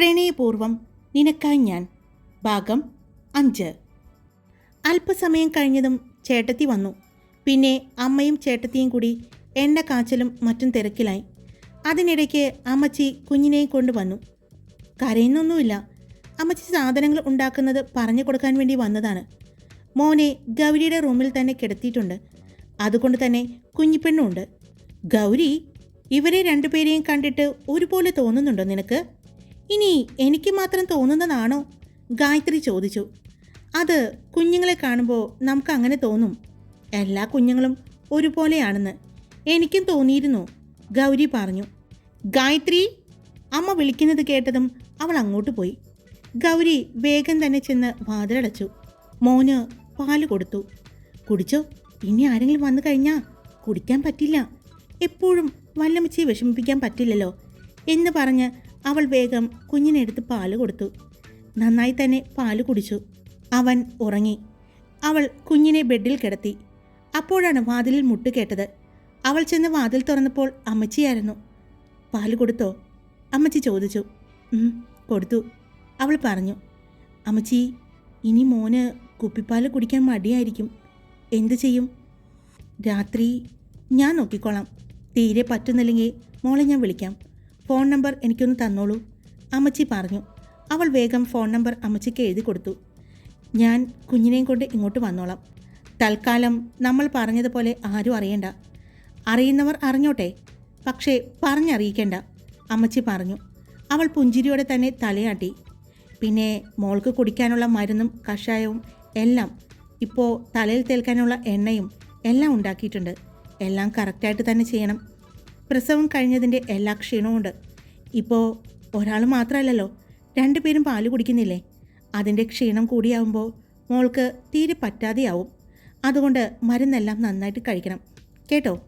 പ്രണയപൂർവം നിനക്കായി ഞാൻ. ഭാഗം അഞ്ച്. അല്പസമയം കഴിഞ്ഞതും ചേട്ടത്തി വന്നു. പിന്നെ അമ്മയും ചേട്ടത്തിയും കൂടി എണ്ണ കാച്ചലും മറ്റും തിരക്കിലായി. അതിനിടയ്ക്ക് അമ്മച്ചി കുഞ്ഞിനെയും കൊണ്ടുവന്നു കരയുന്നൊന്നുമില്ല. അമ്മച്ചി സാധനങ്ങൾ ഉണ്ടാക്കുന്നത് പറഞ്ഞു കൊടുക്കാൻ വേണ്ടി വന്നതാണ്. മോനെ ഗൗരിയുടെ റൂമിൽ തന്നെ കിടത്തിയിട്ടുണ്ട്. അതുകൊണ്ട് തന്നെ കുഞ്ഞിപ്പെണ്ണുണ്ട്. ഗൗരി ഇവരെ രണ്ടുപേരെയും കണ്ടിട്ട് ഒരുപോലെ തോന്നുന്നുണ്ടോ നിനക്ക്? ഇനി എനിക്ക് മാത്രം തോന്നുന്നതാണോ? ഗായത്രി ചോദിച്ചു. അത് കുഞ്ഞുങ്ങളെ കാണുമ്പോൾ നമുക്ക് അങ്ങനെ തോന്നും. എല്ലാ കുഞ്ഞുങ്ങളും ഒരുപോലെയാണെന്ന് എനിക്കും തോന്നിയിരുന്നു. ഗൗരി പറഞ്ഞു. ഗായത്രി അമ്മ വിളിക്കുന്നത് കേട്ടതും അവൾ അങ്ങോട്ട് പോയി. ഗൗരി വേഗം തന്നെ ചെന്ന് വാതിലടച്ചു. മോന് പാൽ കൊടുത്തു. കുടിച്ചോ? ഇനി ആരെങ്കിലും വന്നു കഴിഞ്ഞാൽ കുടിക്കാൻ പറ്റില്ല. എപ്പോഴും വല്ലമിച്ചി വിഷമിപ്പിക്കാൻ പറ്റില്ലല്ലോ എന്ന് പറഞ്ഞ് അവൾ വേഗം കുഞ്ഞിനെടുത്ത് പാൽ കൊടുത്തു. നന്നായി തന്നെ പാൽ കുടിച്ചു. അവൻ ഉറങ്ങി. അവൾ കുഞ്ഞിനെ ബെഡിൽ കിടത്തി. അപ്പോഴാണ് വാതിലിൽ മുട്ട് കേട്ടത്. അവൾ ചെന്ന് വാതിൽ തുറന്നപ്പോൾ അമ്മച്ചിയായിരുന്നു. പാൽ കൊടുത്തോ? അമ്മച്ചി ചോദിച്ചു. കൊടുത്തു. അവൾ പറഞ്ഞു. അമ്മച്ചി ഇനി മോന് കുപ്പിപ്പാൽ കുടിക്കാൻ മടിയായിരിക്കും. എന്തു ചെയ്യും? രാത്രി ഞാൻ നോക്കിക്കോളാം. തീരെ പറ്റുന്നില്ലെങ്കിൽ മോളെ ഞാൻ വിളിക്കാം. ഫോൺ നമ്പർ എനിക്കൊന്ന് തന്നോളൂ. അമ്മച്ചി പറഞ്ഞു. അവൾ വേഗം ഫോൺ നമ്പർ അമ്മച്ചിക്ക് എഴുതി കൊടുത്തു. ഞാൻ കുഞ്ഞിനെയും കൊണ്ട് ഇങ്ങോട്ട് വന്നോളാം. തൽക്കാലം നമ്മൾ പറഞ്ഞതുപോലെ ആരും അറിയണ്ട. അറിയുന്നവർ അറിഞ്ഞോട്ടെ. പക്ഷേ പറഞ്ഞറിയിക്കേണ്ട. അമ്മച്ചി പറഞ്ഞു. അവൾ പുഞ്ചിരിയോടെ തന്നെ തലയാട്ടി. പിന്നെ മോൾക്ക് കുടിക്കാനുള്ള മരുന്നും കഷായവും എല്ലാം ഇപ്പോൾ തലയിൽ തേൽക്കാനുള്ള എണ്ണയും എല്ലാം ഉണ്ടാക്കിയിട്ടുണ്ട്. എല്ലാം കറക്റ്റായിട്ട് തന്നെ ചെയ്യണം. പ്രസവം കഴിഞ്ഞതിന്റെ എല്ലാ ക്ഷീണവുമുണ്ട്. ഇപ്പോൾ ഒരാൾ മാത്രമല്ലല്ലോ രണ്ടുപേരും പാൽ കുടിക്കുന്നില്ലേ? അതിന്റെ ക്ഷീണം കൂടിയാവുമ്പോൾ മോൾക്ക് തീരെ പറ്റാതെയാവും. അതുകൊണ്ട് മരുന്നെല്ലാം നന്നായിട്ട് കഴിക്കണം. കേട്ടോ?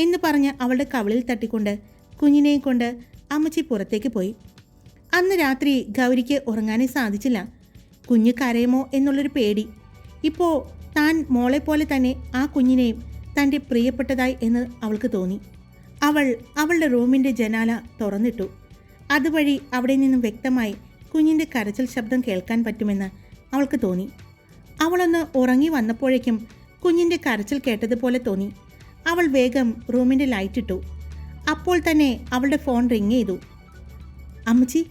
എന്ന് പറഞ്ഞ് അവളുടെ കവളിൽ തട്ടിക്കൊണ്ട് കുഞ്ഞിനെയും കൊണ്ട് അമ്മച്ചി പുറത്തേക്ക് പോയി. അന്ന് രാത്രി ഗൗരിക്ക് ഉറങ്ങാനേ സാധിച്ചില്ല. കുഞ്ഞ് കരയുമോ എന്നുള്ളൊരു പേടി. ഇപ്പോൾ താൻ മോളെ പോലെ തന്നെ ആ കുഞ്ഞിനെയും തന്റെ പ്രിയപ്പെട്ടതായി എന്ന് അവൾക്ക് തോന്നി. അവൾ അവളുടെ റൂമിന്റെ ജനാല തുറന്നിട്ടു. അതുവഴി അവിടെ നിന്നും വ്യക്തമായി കുഞ്ഞിന്റെ കരച്ചിൽ ശബ്ദം കേൾക്കാൻ പറ്റുമെന്ന് അവൾക്ക് തോന്നി. അവളൊന്ന് ഉറങ്ങി വന്നപ്പോഴേക്കും കുഞ്ഞിന്റെ കരച്ചിൽ കേട്ടതുപോലെ തോന്നി. അവൾ വേഗം റൂമിന്റെ ലൈറ്റ് ഇട്ടു. അപ്പോൾ തന്നെ അവളുടെ ഫോൺ റിങ് ചെയ്തു. അമ്മച്ചി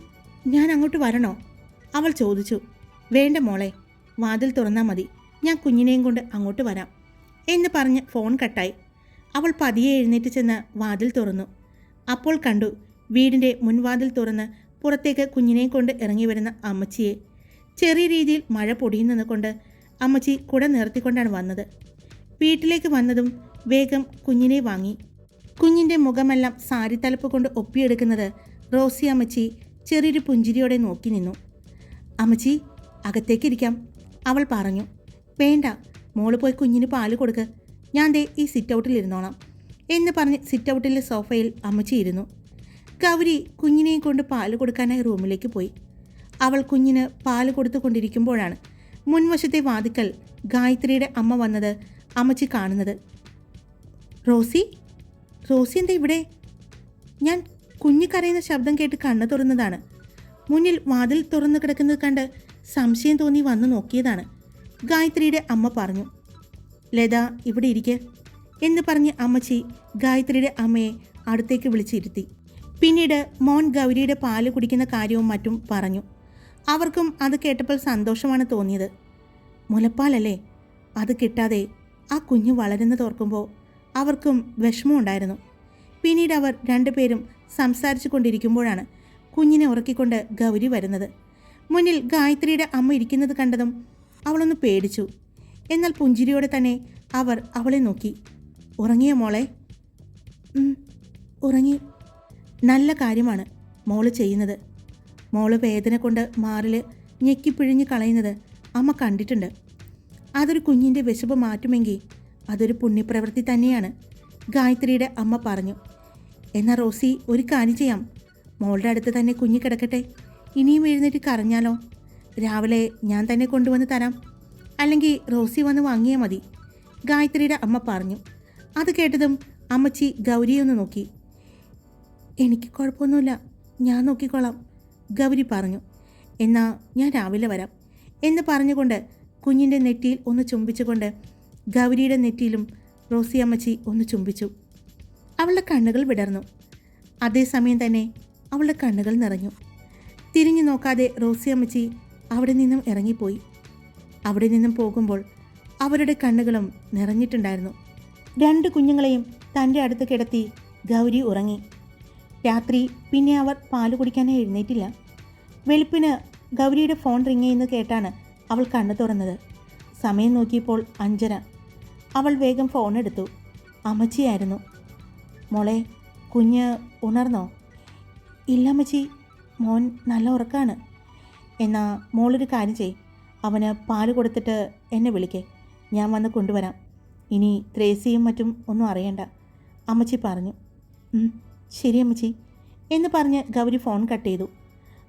ഞാൻ അങ്ങോട്ട് വരണോ? അവൾ ചോദിച്ചു. വേണ്ട മോളെ വാതിൽ തുറന്നാൽ മതി. ഞാൻ കുഞ്ഞിനെയും കൊണ്ട് അങ്ങോട്ട് വരാം എന്ന് പറഞ്ഞ് ഫോൺ കട്ടായി. അവൾ പതിയെ എഴുന്നേറ്റ് ചെന്ന് വാതിൽ തുറന്നു. അപ്പോൾ കണ്ടു വീടിന്റെ മുൻവാതിൽ തുറന്ന് പുറത്തേക്ക് കുഞ്ഞിനെ കൊണ്ട് ഇറങ്ങി വരുന്ന അമ്മച്ചിയെ. ചെറിയ രീതിയിൽ മഴ പൊടിയുന്നത് കൊണ്ട് അമ്മച്ചി കുട നിർത്തിക്കൊണ്ടാണ് വന്നത്. വീട്ടിലേക്ക് വന്നതും വേഗം കുഞ്ഞിനെ വാങ്ങി. കുഞ്ഞിന്റെ മുഖമെല്ലാം സാരി തലപ്പ് കൊണ്ട് ഒപ്പിയെടുക്കുന്നത് റോസി അമ്മച്ചി ചെറിയൊരു പുഞ്ചിരിയോടെ നോക്കി നിന്നു. അമ്മച്ചി അകത്തേക്കിരിക്കാം അവൾ പറഞ്ഞു വേണ്ട മോൾ പോയി കുഞ്ഞിന് പാൽ കൊടുക്ക്. ഞാൻ ദേ ഈ സിറ്റ് ഔട്ടിൽ ഇരുന്നോളാം. എന്ന് പറഞ്ഞ് സിറ്റ് ഔട്ടിലെ സോഫയിൽ അമ്മച്ചി ഇരുന്നു. ഗൗരി കുഞ്ഞിനെയും കൊണ്ട് പാൽ കൊടുക്കാനായി റൂമിലേക്ക് പോയി. അവൾ കുഞ്ഞിന് പാൽ കൊടുത്തുകൊണ്ടിരിക്കുമ്പോഴാണ് മുൻവശത്തെ വാതിക്കൽ ഗായത്രിയുടെ അമ്മ വന്നത് അമ്മച്ചി കാണുന്നത്. റോസി? റോസി എന്താ ഇവിടെ? ഞാൻ കുഞ്ഞു കരയുന്ന ശബ്ദം കേട്ട് കണ്ണു തുറന്നതാണ്. മുന്നിൽ വാതിൽ തുറന്നു കിടക്കുന്നത് കണ്ട് സംശയം തോന്നി വന്നു നോക്കിയതാണ്. ഗായത്രിയുടെ അമ്മ പറഞ്ഞു. ലത ഇവിടെ ഇരിക്കെ എന്ന് പറഞ്ഞ് അമ്മച്ചി ഗായത്രിയുടെ അമ്മയെ അടുത്തേക്ക് വിളിച്ചിരുത്തി. പിന്നീട് മോൻ ഗൗരിയുടെ പാൽ കുടിക്കുന്ന കാര്യവും മറ്റും പറഞ്ഞു. അവർക്കും അത് കേട്ടപ്പോൾ സന്തോഷമാണ് തോന്നിയത്. മുലപ്പാലല്ലേ? അത് കിട്ടാതെ ആ കുഞ്ഞ് വളരുന്നത് ഓർക്കുമ്പോൾ അവർക്കും വിഷമമുണ്ടായിരുന്നു പിന്നീട് അവർ രണ്ടുപേരും സംസാരിച്ചു കൊണ്ടിരിക്കുമ്പോഴാണ് കുഞ്ഞിനെ ഉറക്കിക്കൊണ്ട് ഗൗരി വരുന്നത്. മുന്നിൽ ഗായത്രിയുടെ അമ്മ ഇരിക്കുന്നത് കണ്ടതും അവളൊന്ന് പേടിച്ചു. എന്നാൽ പുഞ്ചിരിയോടെ തന്നെ അവർ അവളെ നോക്കി. ഉറങ്ങിയ മോളെ. ഉറങ്ങി. നല്ല കാര്യമാണ് മോൾ ചെയ്യുന്നത്. മോൾ വേദന കൊണ്ട് മാറിൽ ഞെക്കിപ്പിഴിഞ്ഞ് കളയുന്നത് അമ്മ കണ്ടിട്ടുണ്ട്. അതൊരു കുഞ്ഞിന്റെ വിശപ്പ് മാറ്റുമെങ്കിൽ അതൊരു പുണ്യപ്രവൃത്തി തന്നെയാണ് ഗായത്രിയുടെ അമ്മ പറഞ്ഞു. എന്നാൽ റോസി ഒരു കാര്യം ചെയ്യാം. മോളുടെ അടുത്ത് തന്നെ കുഞ്ഞി കിടക്കട്ടെ. ഇനിയും എഴുന്നേറ്റ് കരഞ്ഞാലോ? രാവിലെ ഞാൻ തന്നെ കൊണ്ടുവന്ന് തരാം. അല്ലെങ്കിൽ റോസി വന്ന് വാങ്ങിയാൽ മതി. ഗായത്രിയുടെ അമ്മ പറഞ്ഞു. അത് കേട്ടതും അമ്മച്ചി ഗൗരിയെ ഒന്ന് നോക്കി. എനിക്ക് കുഴപ്പമൊന്നുമില്ല. ഞാൻ നോക്കിക്കോളാം ഗൗരി പറഞ്ഞു. എന്നാൽ ഞാൻ രാവിലെ വരാം എന്ന് പറഞ്ഞുകൊണ്ട് കുഞ്ഞിന്റെ നെറ്റിയിൽ ഒന്ന് ചുംബിച്ചുകൊണ്ട് ഗൗരിയുടെ നെറ്റിയിലും റോസി അമ്മച്ചി ഒന്ന് ചുംബിച്ചു. അവളുടെ കണ്ണുകൾ വിടർന്നു. അതേസമയം തന്നെ അവളുടെ കണ്ണുകൾ നിറഞ്ഞു. തിരിഞ്ഞു നോക്കാതെ റോസി അമ്മച്ചി അവിടെ നിന്നും ഇറങ്ങിപ്പോയി. അവിടെ നിന്നും പോകുമ്പോൾ അവരുടെ കണ്ണുകളും നിറഞ്ഞിട്ടുണ്ടായിരുന്നു. രണ്ട് കുഞ്ഞുങ്ങളെയും തന്റെ അടുത്ത് കിടത്തി ഗൗരി ഉറങ്ങി. രാത്രി പിന്നെ അവർ പാൽ കുടിക്കാനേ എഴുന്നേറ്റില്ല. വെളുപ്പിന് ഗൗരിയുടെ ഫോൺ റിങ് ചെയ്യുന്നത് കേട്ടാണ് അവൾ കണ്ണു തുറന്നത്. സമയം നോക്കിയപ്പോൾ അഞ്ചര. അവൾ വേഗം ഫോൺ എടുത്തു. അമ്മച്ചിയായിരുന്നു. മോളെ കുഞ്ഞ് ഉണർന്നോ? ഇല്ല അമ്മച്ചി. മോൻ നല്ല ഉറക്കാണ്. എന്നാ മോളൊരു കാര്യം ചെയ് അവന് പാൽ കൊടുത്തിട്ട് എന്നെ വിളിക്കേ. ഞാൻ വന്ന് കൊണ്ടുവരാം. ഇനി ത്രേസിയും മറ്റും ഒന്നും അറിയണ്ട. അമ്മച്ചി പറഞ്ഞു. ശരി അമ്മച്ചി. എന്ന് പറഞ്ഞ് ഗൗരി ഫോൺ കട്ട് ചെയ്തു.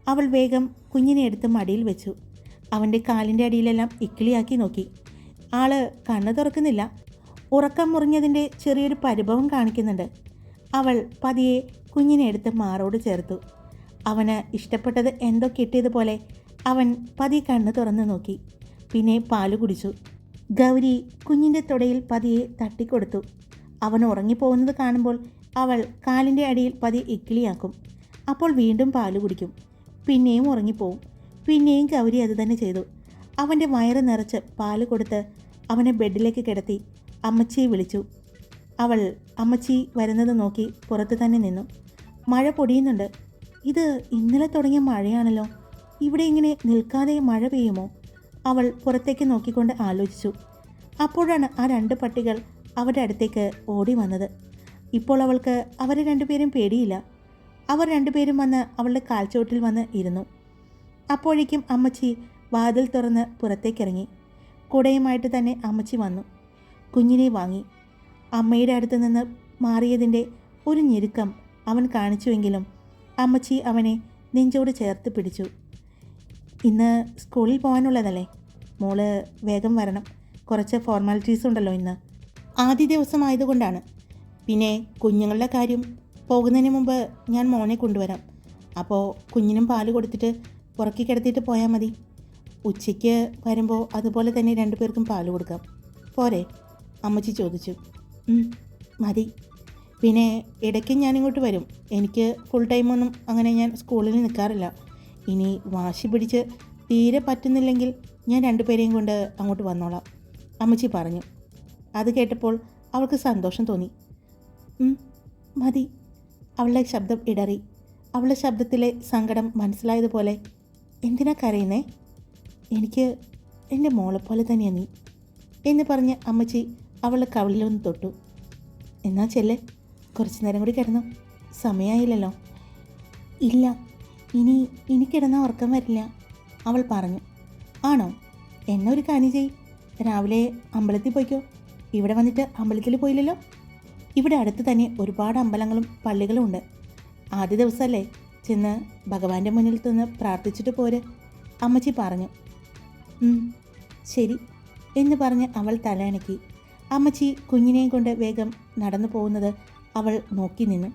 അവൾ വേഗം കുഞ്ഞിനെ എടുത്ത് മടിയിൽ വെച്ചു. അവന്റെ കാലിന്റെ അടിയിലെല്ലാം ഇക്കിളിയാക്കി നോക്കി. ആൾ കണ്ണു തുറക്കുന്നില്ല. ഉറക്കം മുറിഞ്ഞതിന്റെ ചെറിയൊരു പരിഭവം കാണിക്കുന്നുണ്ട്. അവൾ പതിയെ കുഞ്ഞിനെ എടുത്ത് മാറോട് ചേർത്തു. അവന് ഇഷ്ടപ്പെട്ടത് എന്തോ കിട്ടിയതുപോലെ അവൻ പതിയെ കണ്ണ് തുറന്നു നോക്കി. പിന്നെ പാൽ കുടിച്ചു. ഗൗരി കുഞ്ഞിന്റെ തുടയിൽ പതിയെ തട്ടിക്കൊടുത്തു. അവൻ ഉറങ്ങിപ്പോകുന്നത് കാണുമ്പോൾ അവൾ കാലിന്റെ അടിയിൽ പതി ഇക്കിളിയാക്കും. അപ്പോൾ വീണ്ടും പാൽ കുടിക്കും. പിന്നെയും ഉറങ്ങിപ്പോവും. പിന്നെയും ഗൗരി അത് തന്നെ ചെയ്തു. അവന്റെ വയറ് നിറച്ച് പാൽ കൊടുത്ത് അവനെ ബെഡിലേക്ക് കിടത്തി അമ്മച്ചിയെ വിളിച്ചു. അവൾ അമ്മച്ചി വരുന്നത് നോക്കി പുറത്ത് തന്നെ നിന്നു. മഴ പൊടിയുന്നുണ്ട്. ഇത് ഇന്നലെ തുടങ്ങിയ മഴയാണല്ലോ. ഇവിടെ ഇങ്ങനെ നിൽക്കാതെ മഴ പെയ്യുമോ? അവൾ പുറത്തേക്ക് നോക്കിക്കൊണ്ട് ആലോചിച്ചു. അപ്പോഴാണ് ആ രണ്ട് പട്ടികൾ അവരുടെ അടുത്തേക്ക് ഓടി വന്നത്. ഇപ്പോൾ അവൾക്ക് അവരെ രണ്ടുപേരും പേടിയില്ല. അവർ രണ്ടുപേരും വന്ന് അവളുടെ കാൽച്ചുവട്ടിൽ വന്ന് ഇരുന്നു. അപ്പോഴേക്കും അമ്മച്ചി വാതിൽ തുറന്ന് പുറത്തേക്കിറങ്ങി. കുടയുമായിട്ട് തന്നെ അമ്മച്ചി വന്നു. കുഞ്ഞിനെ വാങ്ങി. അമ്മയുടെ അടുത്ത് നിന്ന് മാറിയതിന്റെ ഒരു ഞെരുക്കം അവൻ കാണിച്ചുവെങ്കിലും അമ്മച്ചി അവനെ നെഞ്ചോട് ചേർത്ത് പിടിച്ചു. ഇന്ന് സ്കൂളിൽ പോകാനുള്ളതല്ലേ? മോൾ വേഗം വരണം. കുറച്ച് ഫോർമാലിറ്റീസ് ഉണ്ടല്ലോ ഇന്ന്. ആദ്യ ദിവസമായതുകൊണ്ടാണ്. പിന്നെ കുഞ്ഞുങ്ങളുടെ കാര്യം പോകുന്നതിന് മുമ്പ് ഞാൻ മോനെ കൊണ്ടുവരാം. അപ്പോൾ കുഞ്ഞിനും പാൽ കൊടുത്തിട്ട് പുറക്കി കിടത്തിയിട്ട് പോയാൽ മതി. ഉച്ചയ്ക്ക് വരുമ്പോൾ അതുപോലെ തന്നെ രണ്ടുപേർക്കും പാൽ കൊടുക്കാം. പോരെ? അമ്മച്ചി ചോദിച്ചു. മതി. പിന്നെ ഇടയ്ക്ക് ഞാനിങ്ങോട്ട് വരും. എനിക്ക് ഫുൾ ടൈമൊന്നും അങ്ങനെ ഞാൻ സ്കൂളിൽ നിൽക്കാറില്ല. ഇനി വാശി പിടിച്ച് തീരെ പറ്റുന്നില്ലെങ്കിൽ ഞാൻ രണ്ടുപേരെയും കൊണ്ട് അങ്ങോട്ട് വന്നോളാം അമ്മച്ചി പറഞ്ഞു. അത് കേട്ടപ്പോൾ അവൾക്ക് സന്തോഷം തോന്നി. "ഉം, മതി. അവളുടെ ശബ്ദം ഇടറി. അവളുടെ ശബ്ദത്തിലെ സങ്കടം മനസ്സിലായതുപോലെ എന്തിനാ കരയുന്നേ? എനിക്ക് എന്റെ പോലെ തന്നെയാണ് നീ എന്ന് പറഞ്ഞ് അമ്മച്ചി അവളുടെ കവളിലൊന്ന് തൊട്ടു. എന്നാ ചെല്ലേ കുറച്ച് നേരം കൂടി കിടന്നു. സമയമായില്ലല്ലോ ഇല്ല ഇനി കിടന്നാൽ ഉറക്കം വരില്ല അവൾ പറഞ്ഞു. ആണോ? എന്നെ ഒരു ചെയ് രാവിലെ അമ്പലത്തിൽ പോയിക്കോ. ഇവിടെ വന്നിട്ട് അമ്പലത്തിൽ പോയില്ലല്ലോ? ഇവിടെ അടുത്ത് തന്നെ ഒരുപാട് അമ്പലങ്ങളും പള്ളികളും ഉണ്ട്. ആദ്യ ദിവസമല്ലേ ചെന്ന് ഭഗവാന്റെ മുന്നിൽ നിന്ന് പ്രാർത്ഥിച്ചിട്ട് പോര് അമ്മച്ചി പറഞ്ഞു. "ഉം, ശരി എന്ന് പറഞ്ഞ് അവൾ തലയണക്കി. അമ്മച്ചി കുഞ്ഞിനെയും കൊണ്ട് വേഗം നടന്നു പോകുന്നത് അവൾ നോക്കി നിന്നു.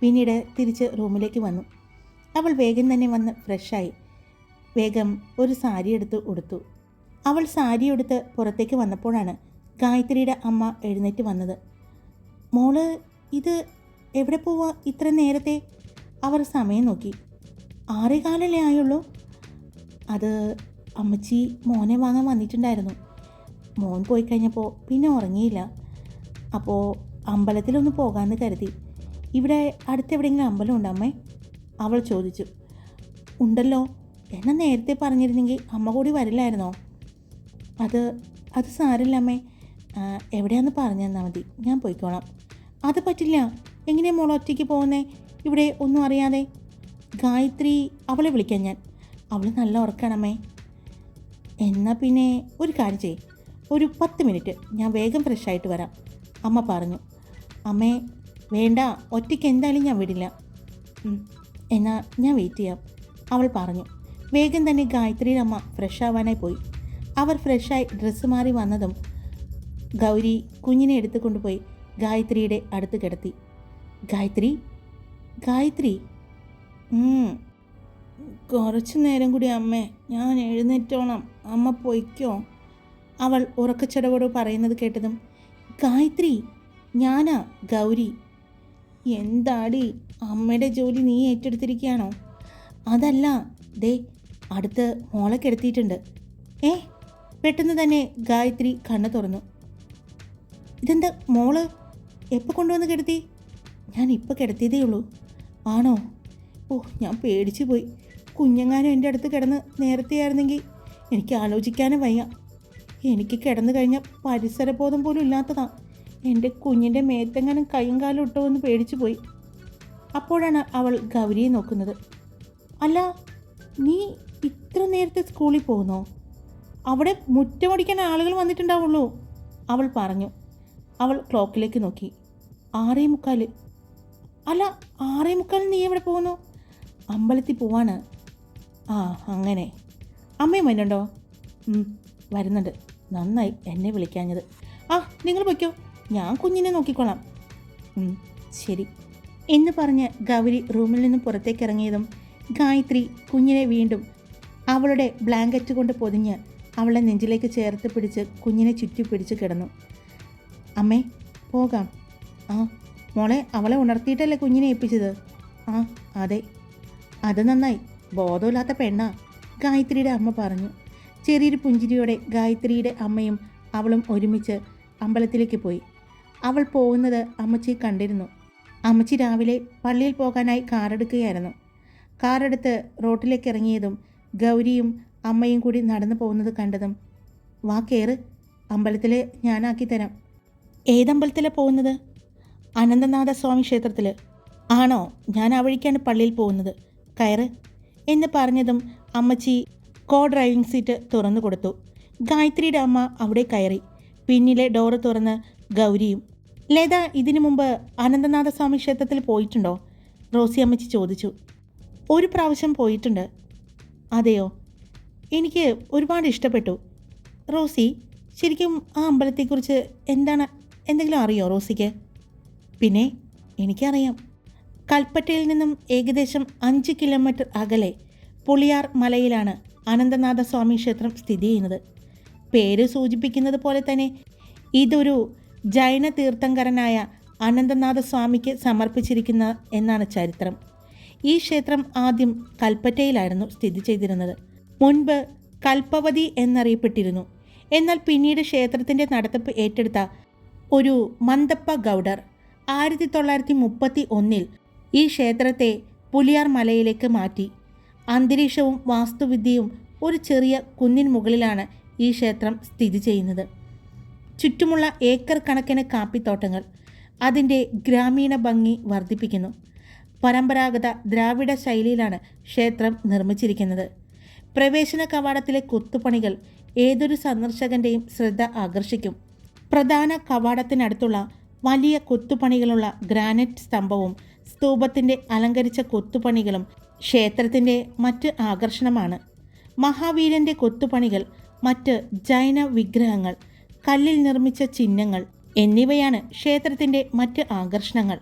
പിന്നീട് തിരിച്ച് റൂമിലേക്ക് വന്നു. അവൾ വേഗം തന്നെ വന്ന് ഫ്രഷായി. വേഗം ഒരു സാരി എടുത്ത് ഉടുത്തു. അവൾ സാരി എടുത്ത് പുറത്തേക്ക് വന്നപ്പോഴാണ് ഗായത്രിയുടെ അമ്മ എഴുന്നേറ്റ് വന്നത്. മോൾ ഇത് എവിടെ പോവാ ഇത്ര നേരത്തെ? അവർ സമയം നോക്കി. ആറേ കാലല്ലേ ആയുള്ളൂ? അത് അമ്മച്ചി മോനെ വാങ്ങാൻ വന്നിട്ടുണ്ടായിരുന്നു. മോൻ പോയി കഴിഞ്ഞപ്പോൾ പിന്നെ ഉറങ്ങിയില്ല. അപ്പോൾ അമ്പലത്തിലൊന്ന് പോകാമെന്ന് കരുതി. ഇവിടെ അടുത്തെവിടെയെങ്കിലും അമ്പലം ഉണ്ടോ അമ്മേ? അവൾ ചോദിച്ചു ഉണ്ടല്ലോ എന്നെ നേരത്തെ പറഞ്ഞിരുന്നെങ്കിൽ അമ്മ കൂടി വരില്ലായിരുന്നോ? അത് അത് സാരില്ല അമ്മേ. എവിടെയാന്ന് പറഞ്ഞു തന്നാൽ മതി. ഞാൻ പോയിക്കോളാം. അത് പറ്റില്ല. എങ്ങനെയാ മോൾ ഒറ്റയ്ക്ക് പോകുന്നേ? ഇവിടെ ഒന്നും അറിയാതെ. ഗായത്രി അവളെ വിളിക്കാൻ ഞാൻ. അവൾ നല്ല ഉറക്കണമേ എന്നാൽ പിന്നെ ഒരു കാര്യം ചെയ്യ്. ഒരു പത്ത് മിനിറ്റ്. ഞാൻ വേഗം ഫ്രഷ് ആയിട്ട് വരാം. അമ്മ പറഞ്ഞു. അമ്മേ വേണ്ട. ഒറ്റയ്ക്ക് എന്തായാലും ഞാൻ വിടില്ല. "ഉം, എന്നാ ഞാൻ വെയിറ്റ് ചെയ്യാം. അവൾ പറഞ്ഞു വേഗം തന്നെ ഗായത്രിയുടെ അമ്മ ഫ്രഷ് ആവാനായി പോയി. അവർ ഫ്രഷായി ഡ്രസ്സ് മാറി വന്നതും ഗൗരി കുഞ്ഞിനെ എടുത്തു കൊണ്ടുപോയി ഗായത്രിയുടെ അടുത്ത് കിടത്തി. ഗായത്രി ഗായത്രി. കുറച്ചു നേരം കൂടി അമ്മേ ഞാൻ എഴുന്നേറ്റോണം. അമ്മ പൊയ്ക്കോ. അവൾ ഉറക്കച്ചടവോട് പറയുന്നത് കേട്ടതും ഗായത്രി ഞാനാ ഗൗരി. എന്താടി അമ്മയുടെ ജോലി നീ ഏറ്റെടുത്തിരിക്കുകയാണോ? അതല്ല ദേ അടുത്ത് മോളെ കിടത്തിയിട്ടുണ്ട്. ഏ പെട്ടെന്ന് തന്നെ ഗായത്രി കണ്ണു തുറന്നു. ഇതെന്താ മോൾ എപ്പോൾ കൊണ്ടുവന്ന് കിടത്തി? ഞാൻ ഇപ്പോൾ കിടത്തിയതേ ഉള്ളൂ. ആണോ? ഓ ഞാൻ പേടിച്ചു പോയി. കുഞ്ഞങ്ങാനും എന്റെ അടുത്ത് കിടന്ന് നേരത്തെ ആയിരുന്നെങ്കിൽ എനിക്ക് ആലോചിക്കാനും വയ്യ. എനിക്ക് കിടന്നു കഴിഞ്ഞാൽ പരിസരബോധം പോലും ഇല്ലാത്തതാ. എന്റെ കുഞ്ഞിന്റെ മേത്തെങ്ങാനും കൈയും കാലും ഇട്ടോ എന്ന് പേടിച്ചു പോയി. അപ്പോഴാണ് അവൾ ഗൗരിയെ നോക്കുന്നത്. അല്ല നീ ഇത്ര നേരത്തെ സ്കൂളിൽ പോകുന്നോ അവിടെ മുറ്റമടിക്കാൻ ആളുകൾ വന്നിട്ടുണ്ടാവുള്ളൂ അവൾ പറഞ്ഞു. അവൾ ക്ലോക്കിലേക്ക് നോക്കി. ആറേ മുക്കാൽ അല്ല ആറേ മുക്കാൽ നീ എവിടെ പോകുന്നു അമ്പലത്തിൽ പോവാണ്. ആ അങ്ങനെ. അമ്മയും വരുന്നുണ്ടോ വരുന്നുണ്ട്. നന്നായി എന്നെ വിളിക്കാഞ്ഞത്. ആ നിങ്ങൾ പൊയ്ക്കോ. ഞാൻ കുഞ്ഞിനെ നോക്കിക്കോളാം ശരി. എന്ന് പറഞ്ഞ് ഗൗരി റൂമിൽ നിന്ന് പുറത്തേക്ക് ഇറങ്ങിയതും ഗായത്രി കുഞ്ഞിനെ വീണ്ടും അവളുടെ ബ്ലാങ്കറ്റ് കൊണ്ട് പൊതിഞ്ഞ് അവളെ നെഞ്ചിലേക്ക് ചേർത്ത് പിടിച്ച് കുഞ്ഞിനെ ചുറ്റി പിടിച്ച് കിടന്നു. അമ്മേ പോകാം. ആ മോളെ അവളെ ഉണർത്തിയിട്ടല്ലേ കുഞ്ഞിനെ ഏൽപ്പിച്ചത്? ആ അതെ. അത് നന്നായി. ബോധമില്ലാത്ത പെണ്ണാ ഗായത്രിയുടെ അമ്മ പറഞ്ഞു. ചെറിയൊരു പുഞ്ചിരിയോടെ ഗായത്രിയുടെ അമ്മയും അവളും ഒരുമിച്ച് അമ്പലത്തിലേക്ക് പോയി. അവൾ പോകുന്നത് അമ്മച്ചി കണ്ടിരുന്നു. അമ്മച്ചി രാവിലെ പള്ളിയിൽ പോകാനായി കാറെടുക്കുകയായിരുന്നു. കാറെടുത്ത് റോട്ടിലേക്ക് ഇറങ്ങിയതും ഗൗരിയും അമ്മയും കൂടി നടന്നു പോകുന്നത് കണ്ടതും വാ കയറ് അമ്പലത്തിൽ ഞാനാക്കി തരാം. ഏതമ്പലത്തിലാണ് പോകുന്നത്? അനന്തനാഥ സ്വാമി ക്ഷേത്രത്തിൽ ആണോ? ഞാൻ ആ വഴിക്കാണ് പള്ളിയിൽ പോകുന്നത്. കയറ്. എന്ന് പറഞ്ഞതും അമ്മച്ചി കോ ഡ്രൈവിംഗ് സീറ്റ് തുറന്നു കൊടുത്തു ഗായത്രിയുടെ അമ്മ അവിടെ കയറി. പിന്നിലെ ഡോറ് തുറന്ന് ഗൗരിയും ലത ഇതിനു മുമ്പ് അനന്തനാഥസ്വാമി ക്ഷേത്രത്തിൽ പോയിട്ടുണ്ടോ? റോസി അമ്മച്ചി ചോദിച്ചു. ഒരു പ്രാവശ്യം പോയിട്ടുണ്ട്. അതെയോ? എനിക്ക് ഒരുപാട് ഇഷ്ടപ്പെട്ടു. റോസി ശരിക്കും ആ അമ്പലത്തെക്കുറിച്ച് എന്താണ് എന്തെങ്കിലും അറിയോ റോസിക്ക്? പിന്നെ എനിക്കറിയാം. കൽപ്പറ്റയിൽ നിന്നും ഏകദേശം അഞ്ച് കിലോമീറ്റർ അകലെ പുളിയാർ മലയിലാണ് അനന്തനാഥസ്വാമി ക്ഷേത്രം സ്ഥിതി ചെയ്യുന്നത്. പേര് സൂചിപ്പിക്കുന്നത് പോലെ തന്നെ ഇതൊരു ജൈന തീർത്ഥങ്കരനായ അനന്തനാഥ സ്വാമിക്ക് സമർപ്പിച്ചിരിക്കുന്ന എന്നാണ് ചരിത്രം. ഈ ക്ഷേത്രം ആദ്യം കൽപ്പറ്റയിലായിരുന്നു സ്ഥിതി ചെയ്തിരുന്നത്. മുൻപ് കൽപ്പവതി എന്നറിയപ്പെട്ടിരുന്നു. എന്നാൽ പിന്നീട് ക്ഷേത്രത്തിന്റെ നടത്തിപ്പ് ഏറ്റെടുത്ത ഒരു മന്തപ്പ ഗൗഡർ ആയിരത്തി തൊള്ളായിരത്തി മുപ്പത്തി ഒന്നിൽ ഈ ക്ഷേത്രത്തെ പുലിയാർ മലയിലേക്ക് മാറ്റി. അന്തരീക്ഷവും വാസ്തുവിദ്യയും ഒരു ചെറിയ കുന്നിൻ മുകളിലാണ് ഈ ക്ഷേത്രം സ്ഥിതി ചെയ്യുന്നത്. ചുറ്റുമുള്ള ഏക്കർ കണക്കിന് കാപ്പിത്തോട്ടങ്ങൾ അതിന്റെ ഗ്രാമീണ ഭംഗി വർദ്ധിപ്പിക്കുന്നു. പരമ്പരാഗത ദ്രാവിഡ ശൈലിയിലാണ് ക്ഷേത്രം നിർമ്മിച്ചിരിക്കുന്നത്. പ്രവേശന കവാടത്തിലെ കൊത്തുപണികൾ ഏതൊരു സന്ദർശകന്റെയും ശ്രദ്ധ ആകർഷിക്കും. പ്രധാന കവാടത്തിനടുത്തുള്ള വലിയ കൊത്തുപണികളുള്ള ഗ്രാനൈറ്റ് സ്തംഭവും സ്തൂപത്തിന്റെ അലങ്കരിച്ച കൊത്തുപണികളും ക്ഷേത്രത്തിന്റെ മറ്റ് ആകർഷണമാണ്. മഹാവീരന്റെ കൊത്തുപണികൾ മറ്റ് ജൈന വിഗ്രഹങ്ങൾ കല്ലിൽ നിർമ്മിച്ച ചിഹ്നങ്ങൾ എന്നിവയാണ് ക്ഷേത്രത്തിന്റെ മറ്റ് ആകർഷണങ്ങൾ.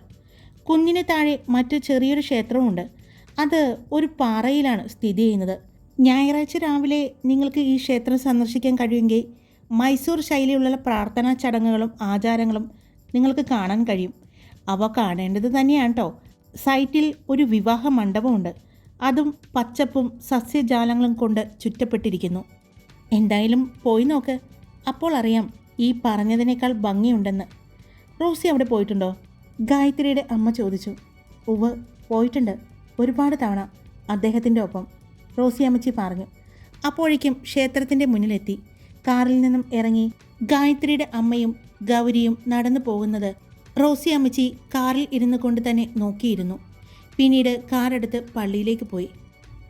കുന്നിന് താഴെ മറ്റു ചെറിയൊരു ക്ഷേത്രമുണ്ട് അത് ഒരു പാറയിലാണ് സ്ഥിതി ചെയ്യുന്നത്. ഞായറാഴ്ച രാവിലെ നിങ്ങൾക്ക് ഈ ക്ഷേത്രം സന്ദർശിക്കാൻ കഴിയുമെങ്കിൽ മൈസൂർ ശൈലിയിലുള്ള പ്രാർത്ഥനാ ചടങ്ങുകളും ആചാരങ്ങളും നിങ്ങൾക്ക് കാണാൻ കഴിയും. അവ കാണേണ്ടത് തന്നെയാണ് കേട്ടോ സൈറ്റിൽ ഒരു വിവാഹ മണ്ഡപമുണ്ട്. അതും പച്ചപ്പും സസ്യജാലങ്ങളും കൊണ്ട് ചുറ്റപ്പെട്ടിരിക്കുന്നു. എന്തായാലും പോയി നോക്ക്. അപ്പോൾ അറിയാം ഈ പറഞ്ഞതിനേക്കാൾ ഭംഗിയുണ്ടെന്ന്. റോസി അവിടെ പോയിട്ടുണ്ടോ? ഗായത്രിയുടെ അമ്മ ചോദിച്ചു. ഉവ് പോയിട്ടുണ്ട്. ഒരുപാട് തവണ. അദ്ദേഹത്തിന്റെ ഒപ്പം. റോസി അമ്മച്ചി പറഞ്ഞു. അപ്പോഴേക്കും ക്ഷേത്രത്തിന്റെ മുന്നിലെത്തി. കാറിൽ നിന്നും ഇറങ്ങി ഗായത്രിയുടെ അമ്മയും ഗൗരിയും നടന്നു പോകുന്നത് റോസി അമ്മച്ചി കാറിൽ ഇരുന്നു കൊണ്ട് തന്നെ നോക്കിയിരുന്നു. പിന്നീട് കാറെടുത്ത് പള്ളിയിലേക്ക് പോയി.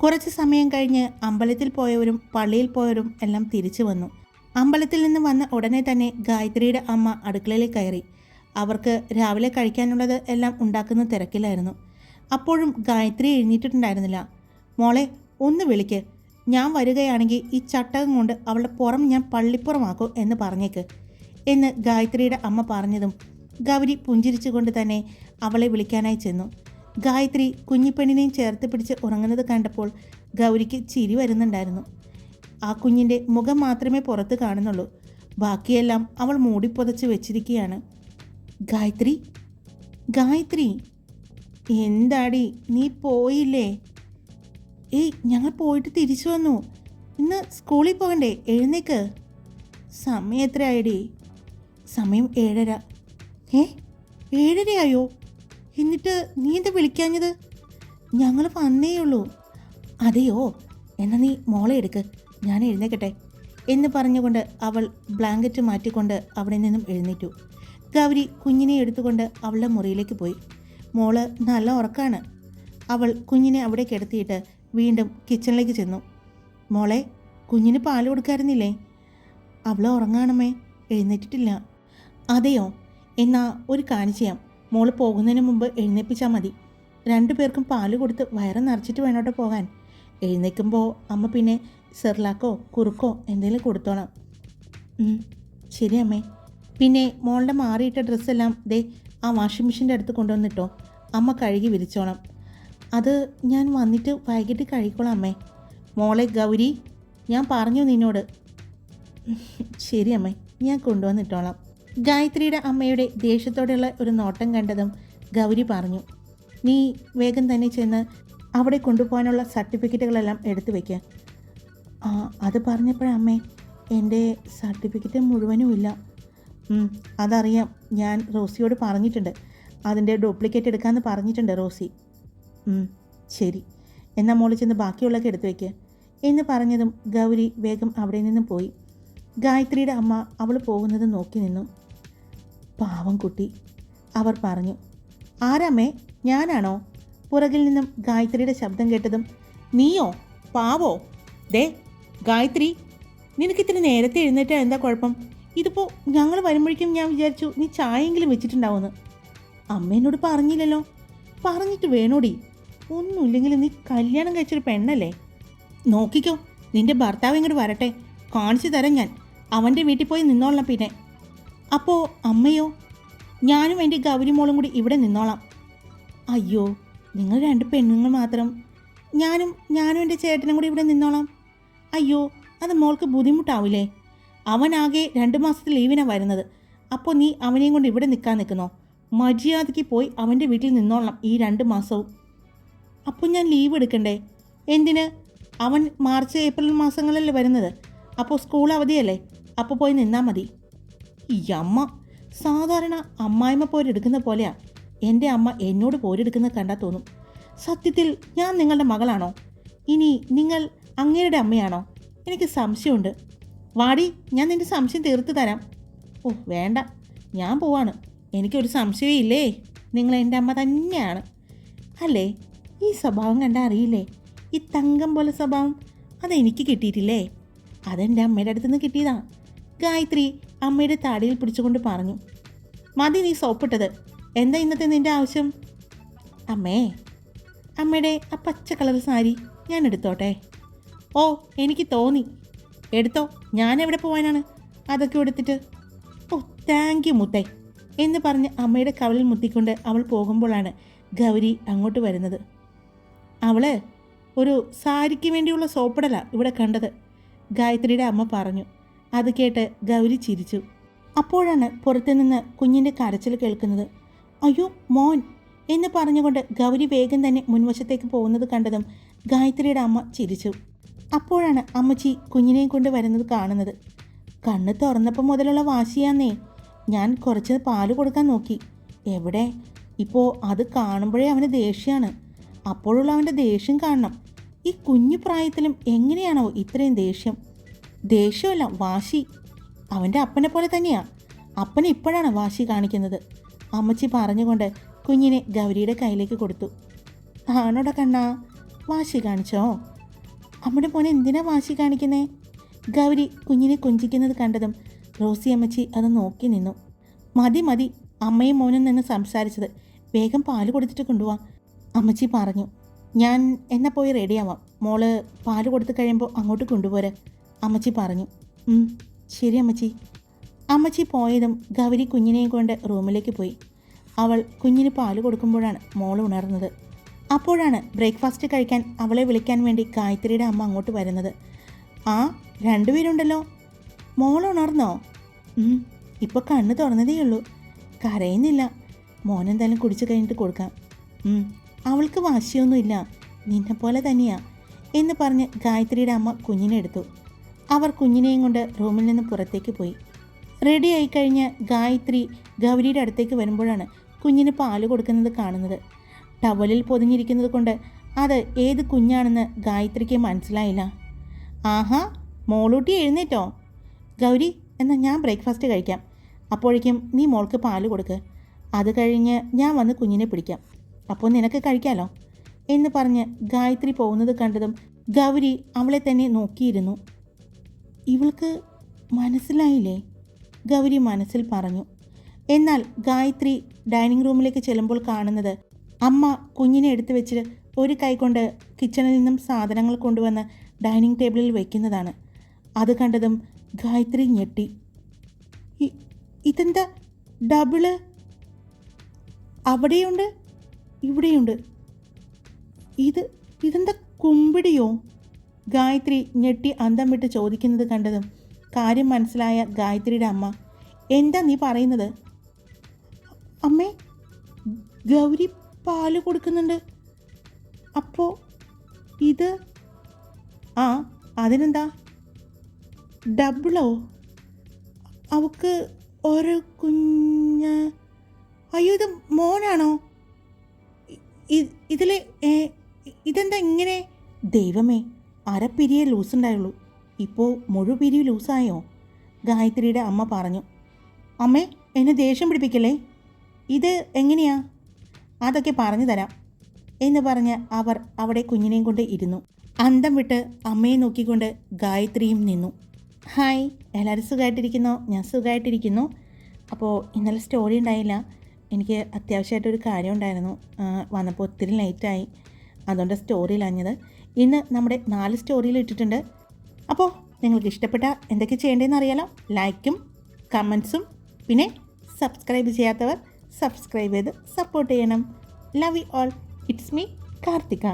കുറച്ച് സമയം കഴിഞ്ഞ് അമ്പലത്തിൽ പോയവരും പള്ളിയിൽ പോയവരും എല്ലാം തിരിച്ചു വന്നു. അമ്പലത്തിൽ നിന്ന് വന്ന ഉടനെ തന്നെ ഗായത്രിയുടെ അമ്മ അടുക്കളയിൽ കയറി. അവർക്ക് രാവിലെ കഴിക്കാനുള്ളത് എല്ലാം ഉണ്ടാക്കുന്ന തിരക്കിലായിരുന്നു. അപ്പോഴും ഗായത്രി എഴുന്നേറ്റിട്ടുണ്ടായിരുന്നില്ല. മോളെ ഒന്ന് വിളിക്ക്. ഞാൻ വരികയാണെങ്കിൽ ഈ ചട്ടകം കൊണ്ട് അവളുടെ പുറം ഞാൻ പള്ളിപ്പുറമാക്കും എന്ന് പറഞ്ഞേക്ക് എന്ന് ഗായത്രിയുടെ അമ്മ പറഞ്ഞതും ഗൗരി പുഞ്ചിരിച്ചുകൊണ്ട് തന്നെ അവളെ വിളിക്കാനായി ചെന്നു. ഗായത്രി കുഞ്ഞിപ്പെണ്ണിനെയും ചേർത്ത് പിടിച്ച് ഉറങ്ങുന്നത് കണ്ടപ്പോൾ ഗൗരിക്ക് ചിരി വരുന്നുണ്ടായിരുന്നു. ആ കുഞ്ഞിന്റെ മുഖം മാത്രമേ പുറത്ത് കാണുന്നുള്ളൂ. ബാക്കിയെല്ലാം അവൾ മൂടിപ്പൊതച്ച് വെച്ചിരിക്കുകയാണ്. ഗായത്രി ഗായത്രി എന്താടി നീ പോയില്ലേ? ഏയ് ഞങ്ങൾ പോയിട്ട് തിരിച്ചു വന്നു. ഇന്ന് സ്കൂളിൽ പോകണ്ടേ? എഴുന്നേക്ക്. സമയം എത്രയായിടി? സമയം ഏഴര. ഏ ഏഴരയായോ? എന്നിട്ട് നീ എന്താ വിളിക്കാഞ്ഞത്? ഞങ്ങൾ വന്നേയുള്ളൂ. അതെയോ എന്നാ നീ മോളെ എടുക്ക്. ഞാൻ എഴുന്നേക്കട്ടെ എന്ന് പറഞ്ഞുകൊണ്ട് അവൾ ബ്ലാങ്കറ്റ് മാറ്റിക്കൊണ്ട് അവിടെ നിന്നും എഴുന്നേറ്റു. ഗൗരി കുഞ്ഞിനെ എടുത്തുകൊണ്ട് അവളുടെ മുറിയിലേക്ക് പോയി. മോൾ നല്ല ഉറക്കാണ്. അവൾ കുഞ്ഞിനെ അവിടെ കിടത്തിയിട്ട് വീണ്ടും കിച്ചണിലേക്ക് ചെന്നു. മോളെ കുഞ്ഞിന് പാൽ കൊടുക്കാറുന്നില്ലേ അവൾ ഉറങ്ങാണമേ എഴുന്നേറ്റിട്ടില്ല. അതെയോ? എന്നാ ഒരു കാണിച്ചു ചെയ്യാം. മോൾ പോകുന്നതിന് മുമ്പ് എഴുന്നേപ്പിച്ചാൽ മതി. രണ്ടു പേർക്കും പാൽ കൊടുത്ത് വയറ് നിറച്ചിട്ട് വേണോട്ടെ പോകാൻ. എഴുന്നേൽക്കുമ്പോൾ അമ്മ പിന്നെ സെർലാക്കോ കുറുക്കോ എന്തെങ്കിലും കൊടുത്തോണം ശരി അമ്മേ. പിന്നെ മോളുടെ മാറിയിട്ട ഡ്രസ്സെല്ലാം ദേ ആ വാഷിംഗ് മെഷീന്റെ അടുത്ത് കൊണ്ടുവന്നിട്ടോ. അമ്മ കഴുകി വിരിച്ചോണം. അത് ഞാൻ വന്നിട്ട് വൈകിട്ട് കഴിക്കോളാം അമ്മേ. മോളെ ഗൗരി ഞാൻ പറഞ്ഞു നിന്നോട്. ശരി അമ്മേ ഞാൻ കൊണ്ടുവന്നിട്ടോളാം. ഗായത്രിയുടെ അമ്മയുടെ ദേഷ്യത്തോടെയുള്ള ഒരു നോട്ടം കണ്ടതും ഗൗരി പറഞ്ഞു നീ വേഗം തന്നെ ചെന്ന് അവിടെ കൊണ്ടുപോകാനുള്ള സർട്ടിഫിക്കറ്റുകളെല്ലാം എടുത്തു വയ്ക്കുക അത് പറഞ്ഞപ്പോഴമ്മേ എന്റെ സർട്ടിഫിക്കറ്റ് മുഴുവനും ഇല്ല അതറിയാം ഞാൻ റോസിയോട് പറഞ്ഞിട്ടുണ്ട്. അതിന്റെ ഡ്യൂപ്ലിക്കേറ്റ് എടുക്കാമെന്ന് പറഞ്ഞിട്ടുണ്ട് റോസി. ശരി. എന്നാൽ മോളിൽ ചെന്ന് ബാക്കിയുള്ളൊക്കെ എടുത്തു വയ്ക്കുക എന്ന് പറഞ്ഞതും ഗൗരി വേഗം അവിടെ നിന്നും പോയി. ഗായത്രിയുടെ അമ്മ അവൾ പോകുന്നത് നോക്കി നിന്നു. പാവം കുട്ടി അവർ പറഞ്ഞു. ആരാമേ ഞാനാണോ? പുറകിൽ നിന്നും ഗായത്രിയുടെ ശബ്ദം കേട്ടതും നീയോ? പാവോ? ദേ ഗായത്രി നിനക്ക് ഇത്ര നേരത്തെ എഴുന്നേറ്റാ എന്താ കുഴപ്പം? ഇതിപ്പോൾ ഞങ്ങൾ വരുമ്പോഴേക്കും ഞാൻ വിചാരിച്ചു നീ ചായയെങ്കിലും വെച്ചിട്ടുണ്ടാവുമെന്ന്. അമ്മേനോട് പറഞ്ഞില്ലല്ലോ. പറഞ്ഞിട്ട് വേണോടി. ഒന്നുമില്ലെങ്കിൽ നീ കല്യാണം കഴിച്ചൊരു പെണ്ണല്ലേ? നോക്കിക്കോ നിന്റെ ഭർത്താവ് ഇങ്ങോട്ട് വരട്ടെ. കാണിച്ചു തരാം ഞാൻ. അവന്റെ വീട്ടിൽ പോയി നിന്നോളാം പിന്നെ. അപ്പോൾ അമ്മയോ? ഞാനും എന്റെ ഗൗരിമോളും കൂടി ഇവിടെ നിന്നോളാം. അയ്യോ നിങ്ങൾ രണ്ട് പെണ്ണുങ്ങൾ മാത്രം. ഞാനും ഞാനും എന്റെ ചേട്ടനും കൂടി ഇവിടെ നിന്നോളാം. അയ്യോ അത് മോൾക്ക് ബുദ്ധിമുട്ടാവില്ലേ? അവനാകെ രണ്ട് മാസത്തെ ലീവിനാണ് വരുന്നത്. അപ്പോൾ നീ അവനെയും കൊണ്ട് ഇവിടെ നിൽക്കാൻ നിൽക്കുന്നോ? മര്യാദയ്ക്ക് പോയി അവന്റെ വീട്ടിൽ നിന്നോളണം ഈ രണ്ട് മാസവും. അപ്പോൾ ഞാൻ ലീവ് എടുക്കണ്ടേ? എന്തിന്? അവൻ മാർച്ച് ഏപ്രിൽ മാസങ്ങളല്ലേ വരുന്നത്. അപ്പോൾ സ്കൂൾ അവധിയല്ലേ? അപ്പോൾ പോയി നിന്നാൽ മതി. ഈ അമ്മ സാധാരണ അമ്മായിമ്മ പോരെടുക്കുന്ന പോലെയാ. എന്റെ അമ്മ എന്നോട് പോരെടുക്കുന്നത് കണ്ടാൽ തോന്നും. സത്യത്തിൽ ഞാൻ നിങ്ങളുടെ മകളാണോ? ഇനി നിങ്ങൾ അങ്ങേരുടെ അമ്മയാണോ? എനിക്ക് സംശയമുണ്ട്. വാടി ഞാൻ നിന്റെ സംശയം തീർത്തു തരാം. ഓ വേണ്ട. ഞാൻ പോവാണ്. എനിക്കൊരു സംശയവും ഇല്ലേ? നിങ്ങൾ എന്റെ അമ്മ തന്നെയാണ്. അല്ലേ? ഈ സ്വഭാവം കണ്ടാൽ അറിയില്ലേ? ഈ തങ്കം പോലെ സ്വഭാവം അതെനിക്ക് കിട്ടിയിട്ടില്ലേ? അതെന്റെ അമ്മയുടെ അടുത്ത് നിന്ന് കിട്ടിയതാണ് ഗായത്രി അമ്മയുടെ താടിയിൽ പിടിച്ചുകൊണ്ട് പറഞ്ഞു. മതി നീ സോപ്പിട്ടത്. എന്താ ഇന്നത്തെ നിന്റെ ആവശ്യം? അമ്മേ അമ്മയുടെ ആ പച്ച കളർ സാരി ഞാൻ എടുത്തോട്ടെ? ഓ എനിക്ക് തോന്നി. എടുത്തോ ഞാൻ എവിടെ പോവാനാണ്? അതൊക്കെ എടുത്തിട്ട്. ഓ താങ്ക് യു മുത്തേ. എന്ന് പറഞ്ഞ് അമ്മയുടെ കവളിൽ മുത്തിക്കൊണ്ട് അവൾ പോകുമ്പോഴാണ് ഗൗരി അങ്ങോട്ട് വരുന്നത്. അവൾ ഒരു സാരിക്ക് വേണ്ടിയുള്ള സോപ്പിടല ഇവിടെ കണ്ടത്. ഗായത്രിയുടെ അമ്മ പറഞ്ഞു. അത് കേട്ട് ഗൗരി ചിരിച്ചു. അപ്പോഴാണ് പുറത്തുനിന്ന് കുഞ്ഞിന്റെ കരച്ചിൽ കേൾക്കുന്നത്. അയ്യോ മോൻ! എന്ന് പറഞ്ഞുകൊണ്ട് ഗൗരി വേഗം തന്നെ മുൻവശത്തേക്ക് പോകുന്നത് കണ്ടതും ഗായത്രിയുടെ അമ്മ ചിരിച്ചു. അപ്പോഴാണ് അമ്മച്ചി കുഞ്ഞിനെയും കൊണ്ട് വരുന്നത് കാണുന്നത്. കണ്ണ് തുറന്നപ്പോൾ മുതലുള്ള വാശിയാന്നേ. ഞാൻ കുറച്ച് പാൽ കൊടുക്കാൻ നോക്കി. എവിടെ? ഇപ്പോൾ അത് കാണുമ്പോഴേ അവന് ദേഷ്യമാണ്. അപ്പോഴുള്ള അവന്റെ ദേഷ്യം കാണണം. ഈ കുഞ്ഞു പ്രായത്തിലും എങ്ങനെയാണോ ഇത്രയും ദേഷ്യം? ദേഷ്യമല്ല വാശി. അവന്റെ അപ്പനെ പോലെ തന്നെയാണ് അപ്പൻ ഇപ്പോഴാണ് വാശി കാണിക്കുന്നത്. അമ്മച്ചി പറഞ്ഞുകൊണ്ട് കുഞ്ഞിനെ ഗൗരിയുടെ കയ്യിലേക്ക് കൊടുത്തു. ആണോടാ കണ്ണാ? വാശി കാണിച്ചോ? അമ്മയുടെ മോനെ എന്തിനാ വാശി കാണിക്കുന്നേ? ഗൗരി കുഞ്ഞിനെ കൊഞ്ചിക്കുന്നത് കണ്ടതും റോസി അമ്മച്ചി അത് നോക്കി നിന്നു. മതി മതി അമ്മയും മോനും നിന്ന് സംസാരിച്ചത്. വേഗം പാൽ കൊടുത്തിട്ട് കൊണ്ടുപോവാം അമ്മച്ചി പറഞ്ഞു. ഞാൻ എന്നാ പോയി റെഡിയാവാം. മോൾ പാൽ കൊടുത്തു കഴിയുമ്പോൾ അങ്ങോട്ട് കൊണ്ടുപോരെ അമ്മച്ചി പറഞ്ഞു. ശരി അമ്മച്ചി. അമ്മച്ചി പോയതും ഗൗരി കുഞ്ഞിനെയും കൊണ്ട് റൂമിലേക്ക് പോയി. അവൾ കുഞ്ഞിന് പാൽ കൊടുക്കുമ്പോഴാണ് മോൾ ഉണർന്നത്. അപ്പോഴാണ് ബ്രേക്ക്ഫാസ്റ്റ് കഴിക്കാൻ അവളെ വിളിക്കാൻ വേണ്ടി ഗായത്രിയുടെ അമ്മ അങ്ങോട്ട് വരുന്നത്. ആ രണ്ടുപേരുണ്ടല്ലോ. മോൾ ഉണർന്നോ? ഇപ്പൊ കണ്ണ് തുറന്നതേ ഉള്ളൂ. കരയുന്നില്ല. മോനെന്തായാലും കുടിച്ചു കഴിഞ്ഞിട്ട് കൊടുക്കാം. അവൾക്ക് വാശിയൊന്നുമില്ല. നിന്നെ പോലെ തന്നെയാ എന്ന് പറഞ്ഞ് ഗായത്രിയുടെ അമ്മ കുഞ്ഞിനെ എടുത്തു. അവർ കുഞ്ഞിനെയും കൊണ്ട് റൂമിൽ നിന്ന് പുറത്തേക്ക് പോയി. റെഡി ആയിക്കഴിഞ്ഞ് ഗായത്രി ഗൗരിയുടെ അടുത്തേക്ക് വരുമ്പോഴാണ് കുഞ്ഞിന് പാൽ കൊടുക്കുന്നത് കാണുന്നത്. ടവലിൽ പൊതിഞ്ഞിരിക്കുന്നത് കൊണ്ട് അത് ഏത് കുഞ്ഞാണെന്ന് ഗായത്രിക്ക് മനസ്സിലായില്ല. ആഹാ മോളൂട്ടി എഴുന്നേറ്റോ? ഗൗരി എന്നാൽ ഞാൻ ബ്രേക്ക്ഫാസ്റ്റ് കഴിക്കാം. അപ്പോഴേക്കും നീ മോൾക്ക് പാൽ കൊടുക്ക്. അത് കഴിഞ്ഞ് ഞാൻ വന്ന് കുഞ്ഞിനെ പിടിക്കാം. അപ്പോൾ നിനക്ക് കഴിക്കാലോ? എന്ന് പറഞ്ഞ് ഗായത്രി പോകുന്നത് കണ്ടതും ഗൗരി അവളെ തന്നെ നോക്കിയിരുന്നു. ഇവൾക്ക് മനസ്സിലായില്ലേ? ഗൗരി മനസ്സിൽ പറഞ്ഞു. എന്നാൽ ഗായത്രി ഡൈനിങ് റൂമിലേക്ക് ചെല്ലുമ്പോൾ കാണുന്നത് അമ്മ കുഞ്ഞിനെ എടുത്തു വെച്ച് ഒരു കൈ കൊണ്ട് കിച്ചണിൽ നിന്നും സാധനങ്ങൾ കൊണ്ടുവന്ന് ഡൈനിങ് ടേബിളിൽ വയ്ക്കുന്നതാണ് അത് കണ്ടതും ഗായത്രി ഞെട്ടി. ഇതെന്താ? ഡബിൾ അവിടെയുണ്ട്? ഇവിടെയുണ്ട്. ഇത് ഇതെന്താ കുമ്പിടിയോ? ഗായത്രി ഞെട്ടി അന്തം വിട്ട് ചോദിക്കുന്നത് കണ്ടതും കാര്യം മനസ്സിലായ ഗായത്രിയുടെ അമ്മ എന്താ നീ പറയുന്നത്? അമ്മേ ഗൗരി പാൽ കൊടുക്കുന്നുണ്ട്. അപ്പോൾ ഇത് ആ അതിനെന്താ? ഡബിളോ? അവക്ക് ഒരു കുഞ്ഞ് അയ്യോ ഇത് മോനാണോ? ഇതിൽ ഇതെന്താ ഇങ്ങനെ? ദൈവമേ അരപ്പിരിയെ ലൂസുണ്ടായുള്ളൂ. ഇപ്പോൾ മുഴുപിരി ലൂസായോ? ഗായത്രിയുടെ അമ്മ പറഞ്ഞു. അമ്മേ എന്നെ ദേഷ്യം പിടിപ്പിക്കല്ലേ? ഇത് എങ്ങനെയാ? അതൊക്കെ പറഞ്ഞു തരാം എന്ന് പറഞ്ഞ് അവർ അവിടെ കുഞ്ഞിനെയും കൊണ്ട് ഇരുന്നു. അന്തം വിട്ട് അമ്മയെ നോക്കിക്കൊണ്ട് ഗായത്രിയും നിന്നു. ഹായ് എല്ലാവരും സുഖമായിട്ടിരിക്കുന്നോ ഞാൻ സുഖമായിട്ടിരിക്കുന്നു അപ്പോൾ ഇന്നലെ സ്റ്റോറി ഉണ്ടായില്ല. എനിക്ക് അത്യാവശ്യമായിട്ടൊരു കാര്യം ഉണ്ടായിരുന്നു. വന്നപ്പോൾ ഒത്തിരി ലേറ്റായി അതുകൊണ്ട് സ്റ്റോറി ഇല്ലാഞ്ഞത്. ഇന്ന് നമ്മുടെ നാല് സ്റ്റോറിയിൽ ഇട്ടിട്ടുണ്ട്. അപ്പോൾ നിങ്ങൾക്ക് ഇഷ്ടപ്പെട്ട എന്തൊക്കെ ചെയ്യേണ്ടതെന്ന് അറിയാലോ? ലൈക്കും കമൻസും പിന്നെ സബ്സ്ക്രൈബ് ചെയ്യാത്തവർ സബ്സ്ക്രൈബ് ചെയ്ത് സപ്പോർട്ട് ചെയ്യണം. Love you all it's me Karthika